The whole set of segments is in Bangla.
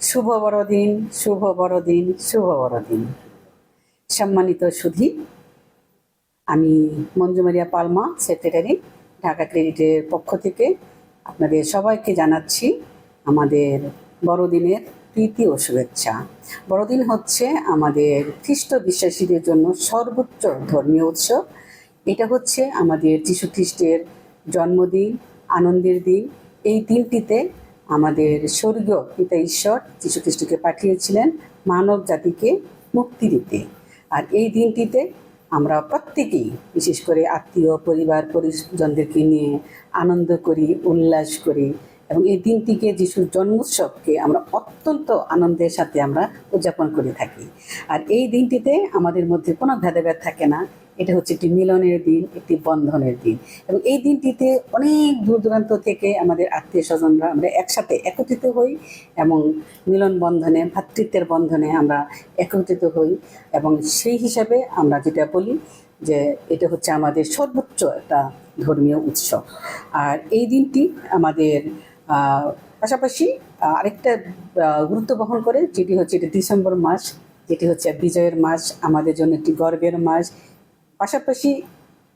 শুভ বড়দিন শুভ বড়দিন শুভ বড়দিন। সম্মানিত সুধী, আমি মঞ্জুমারিয়া পালমা, সেক্রেটারি, ঢাকা ক্রেডিটের পক্ষ থেকে আপনাদের সবাইকে জানাচ্ছি আমাদের বড়দিনের প্রীতি ও শুভেচ্ছা। বড়দিন হচ্ছে আমাদের খ্রিস্ট বিশ্বাসীদের জন্য সর্বোচ্চ ধর্মীয় উৎসব। এটা হচ্ছে আমাদের যীশু খ্রিস্টের জন্মদিন, আনন্দের দিন। এই দিনটিতে আমাদের স্বর্গীয় পিতা ঈশ্বর যীশু খ্রিস্টকে পাঠিয়েছিলেন মানব জাতিকে মুক্তি দিতে। আর এই দিনটিতে আমরা প্রত্যেকেই, বিশেষ করে আত্মীয়, পরিবার, পরিজনদেরকে নিয়ে আনন্দ করি, উল্লাস করি। এবং এই দিনটিকে যিশুর জন্মোৎসবকে আমরা অত্যন্ত আনন্দের সাথে আমরা উদযাপন করে থাকি। আর এই দিনটিতে আমাদের মধ্যে কোনো ভেদাভেদ থাকে না। এটা হচ্ছে একটি মিলনের দিন, একটি বন্ধনের দিন। এবং এই দিনটিতে অনেক দূর দূরান্ত থেকে আমাদের আত্মীয় স্বজনরা আমরা একসাথে একত্রিত হই এবং মিলন বন্ধনে ভ্রাতৃত্বের বন্ধনে আমরা একত্রিত হই এবং সেই হিসাবে আমরা যেটা বলি যে এটা হচ্ছে আমাদের সর্বোচ্চ একটা ধর্মীয় উৎসব। আর এই দিনটি আমাদের পাশাপাশি আরেকটা গুরুত্ব বহন করে যেটি হচ্ছে এটি ডিসেম্বর মাস, যেটি হচ্ছে বিজয়ের মাস, আমাদের জন্য একটি গর্বের মাস। পাশাপাশি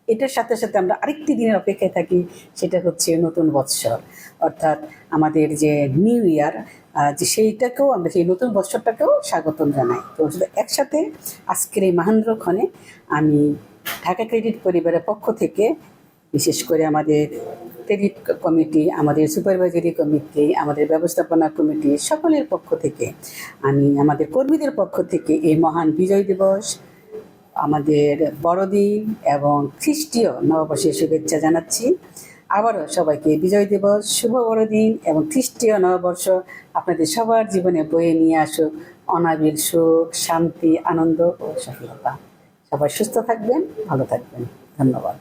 এটার সাথে সাথে আমরা আরেকটি দিনের অপেক্ষায় থাকি, সেটা হচ্ছে নতুন বৎসর। অর্থাৎ আমাদের যে নিউ ইয়ার যে সেইটাকেও আমরা, সেই নতুন বৎসরটাকেও স্বাগতম জানাই। তো শুধু একসাথে আজকের এই মহেন্দ্রক্ষণে আমি ঢাকা ক্রেডিট পরিবারের পক্ষ থেকে বিশেষ করে আমাদের ক্রেডিট কমিটি আমাদের সুপারভাইজারি কমিটি আমাদের ব্যবস্থাপনা কমিটি সকলের পক্ষ থেকে, আমি আমাদের কর্মীদের পক্ষ থেকে এই মহান বিজয় দিবস, আমাদের বড়দিন এবং খ্রিস্টীয় নববর্ষের শুভেচ্ছা জানাচ্ছি। আবারও সবাইকে বিজয় দিবস, শুভ বড়দিন এবং খ্রিস্টীয় নববর্ষ আপনাদের সবার জীবনে বয়ে নিয়ে আসুক অনাবিল সুখ, শান্তি, আনন্দ ও সফলতা। সবাই সুস্থ থাকবেন, ভালো থাকবেন। ধন্যবাদ।